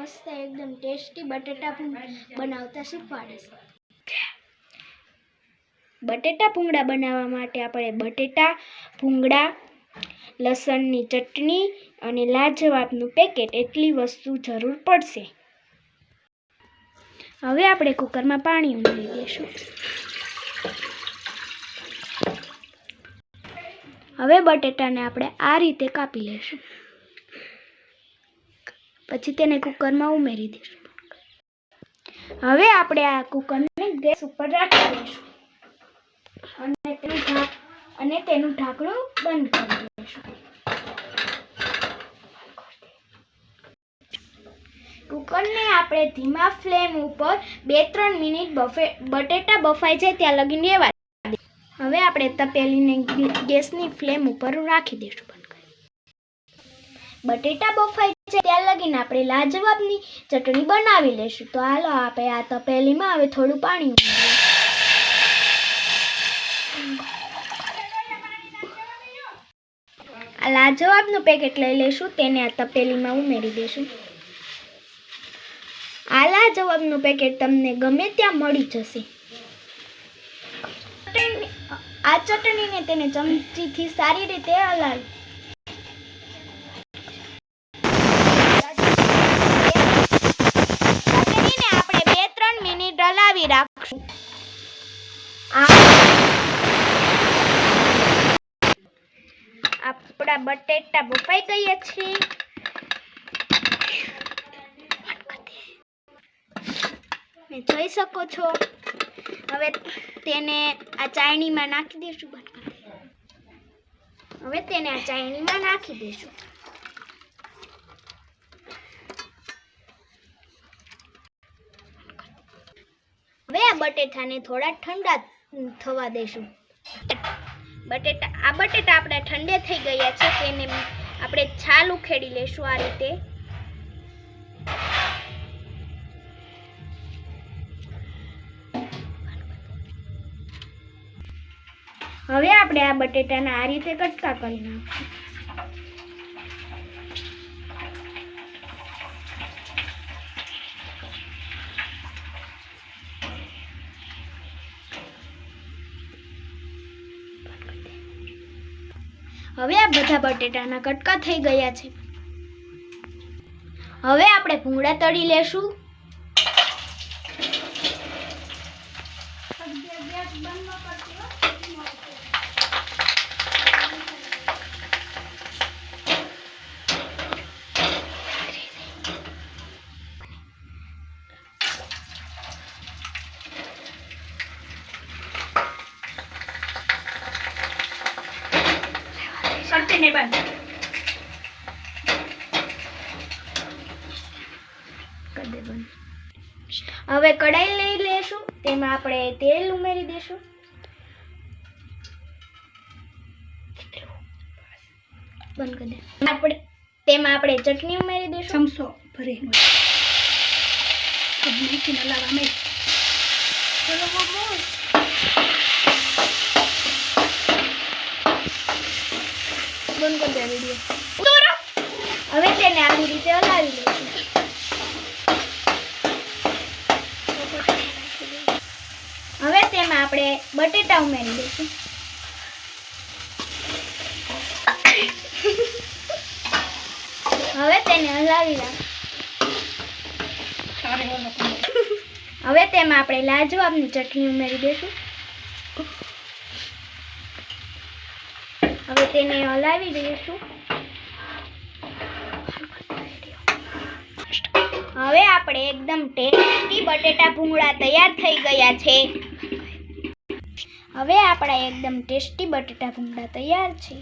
મસ્ત એકદમ ટેસ્ટી બટેટા બનાવતા શીખવાડીશ બટેટા ભૂંગળા બનાવવા માટે આપણે બટેટા ભૂંગળા લસણની ચટણી અને લાજવાબનું પેકેટ એટલી વસ્તુ જરૂર પડશે. હવે આપણે કુકરમાં પાણી ઉમેરી દઈશું. હવે બટેટાને આપણે આ રીતે કાપી લઈશું. પછી તેને કુકરમાં ઉમેરી દઈશું. હવે આપણે આ કુકરને ગેસ ઉપર રાખી દઈશું. અને તેનું ઢાંક, અને તેનું ઢાંકણું બંધ કરી દઈશું. કુકરને આપણે ધીમા ફ્લેમ ઉપર બે ત્રણ મિનિટ બફે, બટેટા બફાઈ જાય ત્યાં લગીને રહેવા હવે આપણે તપેલીને ગેસની ફ્લેમ ઉપર રાખી દઈશું બટેટા બફાઈ ત્યાં લગીને આપણે લાજવાબની ચટણી બનાવી લઈશું. તો હાલો, આપણે આ તપેલીમાં હવે થોડું પાણી આ લાજવાબનું પેકેટ લઈ લઈશું, તેને આ તપેલીમાં ઉમેરી દઈશું. આ લાજવાબનું પેકેટ તમને ગમે ત્યાં મળી જશે. આ ચટણીને તેને ચમચીથી સારી રીતે હલાવી ચટણીને આપણે બે ત્રણ મિનિટ હલાવી રાખશું આ આપણા બટેટા બફાઈ ગયા છે. તમે જોઈ શકો છો. હવે તેને આ ચાયણીમાં નાખી દઈશું. હવે તેને આ ચાયણીમાં નાખી દઈશું હવે આ બટેટાને થોડા ઠંડા થવા દઈશું બટેટા, આ બટેટા આપણા ઠંડે થઈ ગયા છે તેને આપણે છાલ ઉખેડી લેશું આ રીતે. હવે આપણે આ બટેટાના આ રીતે કટકા કરી નાખશું. હવે આ બધા બટેટાના કટકા થઈ ગયા છે. હવે આપણે ભૂંગળા તળી લેશું. કન્ટેનર બંધ દે બંધ. હવે કડાઈ લઈ લેશું તેમાં આપણે તેલ ઉમેરી દઈશું બંધ કરી દે આપણે તેમાં આપણે ચટણી ઉમેરી દઈશું ચમચો ભરીને બધું નાખીને હલાવવા માંડ. ચલો મમ્મો. બંધ કરી દે વીડિયો હવે તેને આવી રીતે હલાવી લઈશું. હવે તેમાં આપણે બટેટા ઉમેરી દઈશું. હવે તેને હલાવી કરો. હવે તેમાં આપણે લાજવાબની ચટણી ઉમેરી દઈશું. હવે તેને હલાવી દઈશું. હવે આપણે એકદમ ટેસ્ટી બટેટા ભૂંગળા તૈયાર થઈ ગયા છે. હવે આપણા એકદમ ટેસ્ટી બટેટા ભૂંગળા તૈયાર છે.